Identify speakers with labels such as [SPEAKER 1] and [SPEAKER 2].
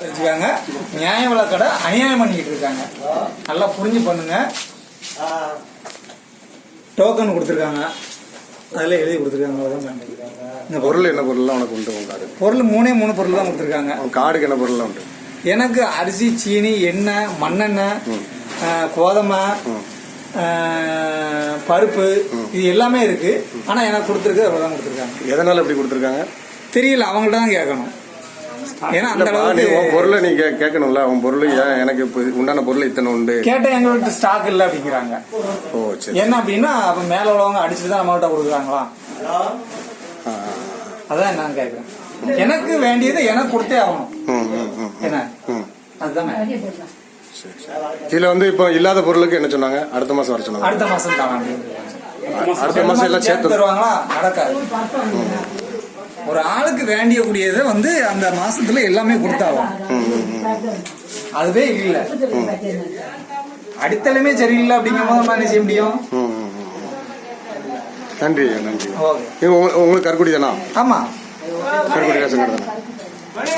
[SPEAKER 1] வச்சுக்காங்க. நியாய விலை கடை அநியாயம் பண்ணிக்கிட்டு இருக்காங்க. நல்லா புரிஞ்சு பண்ணுங்க. டோக்கன் கொடுத்துருக்காங்க. அதில் எழுதி கொடுத்துருக்காங்க. அவ்வளோதான் பண்ணிருக்காங்க இந்த பொருள்
[SPEAKER 2] என்ன பொருள்லாம் உனக்கு உண்டு உங்க
[SPEAKER 1] பொருள் மூணே மூணு பொருள் தான் கொடுத்துருக்காங்க.
[SPEAKER 2] காடுக்கு என்ன பொருள்லாம் உண்டு?
[SPEAKER 1] எனக்கு அரிசி சீனி எண்ணெய் மண்ணெண்ணெய் கோதுமை பருப்பு இது எல்லாமே இருக்கு. ஆனா எனக்கு கொடுத்துருக்கு அவ்வளவுதான் கொடுத்துருக்காங்க.
[SPEAKER 2] எதனால இப்படி கொடுத்துருக்காங்க?
[SPEAKER 1] தெரியல. அவங்கள்ட்ட தான் கேட்கணும். ஏன்னா அந்த அளவுக்கு
[SPEAKER 2] உன் பொருளை நீ கேட்கணும்ல உன் பொருள் ஏன் எனக்கு இப்போ உண்டான பொருள் இத்தனை உண்டு?
[SPEAKER 1] கேட்ட எங்கள்கிட்ட ஸ்டாக் இல்லை அப்படிங்கிறாங்க.
[SPEAKER 2] ஓ சரி
[SPEAKER 1] என்ன அப்படின்னா அப்ப மேல உள்ளவங்க அடிச்சுட்டு தான் நம்மகிட்ட கொடுக்குறாங்களா? அதான் நான் கேட்கறேன் எனக்கு வேண்டியது எனக்கு கொடுத்தே ஆகணும். என்ன. அதுதான்?
[SPEAKER 2] இதுல வந்து இப்போ இல்லாத பொருளுக்கு என்ன சொன்னாங்க? அடுத்த மாசம் வர சொன்னாங்க.
[SPEAKER 1] அடுத்த மாசம் தராங்க
[SPEAKER 2] அடுத்த மாசம் எல்லாம் சேர்த்து
[SPEAKER 1] தருவாங்களா? நடக்காது. ஒரு ஆளுக்கு வேண்டிய கூடியதை வந்து அந்த மாசத்துல எல்லாமே கொடுத்தாகும் அதுவே இல்ல. அடித்தளமே சரியில்லை அப்படிங்கும் போது நம்ம என்ன செய்ய முடியும்.
[SPEAKER 2] நன்றி நன்றி. உங்களுக்கு கருக்குடி தானா?
[SPEAKER 1] ஆமா.
[SPEAKER 2] கருக்குடி தானே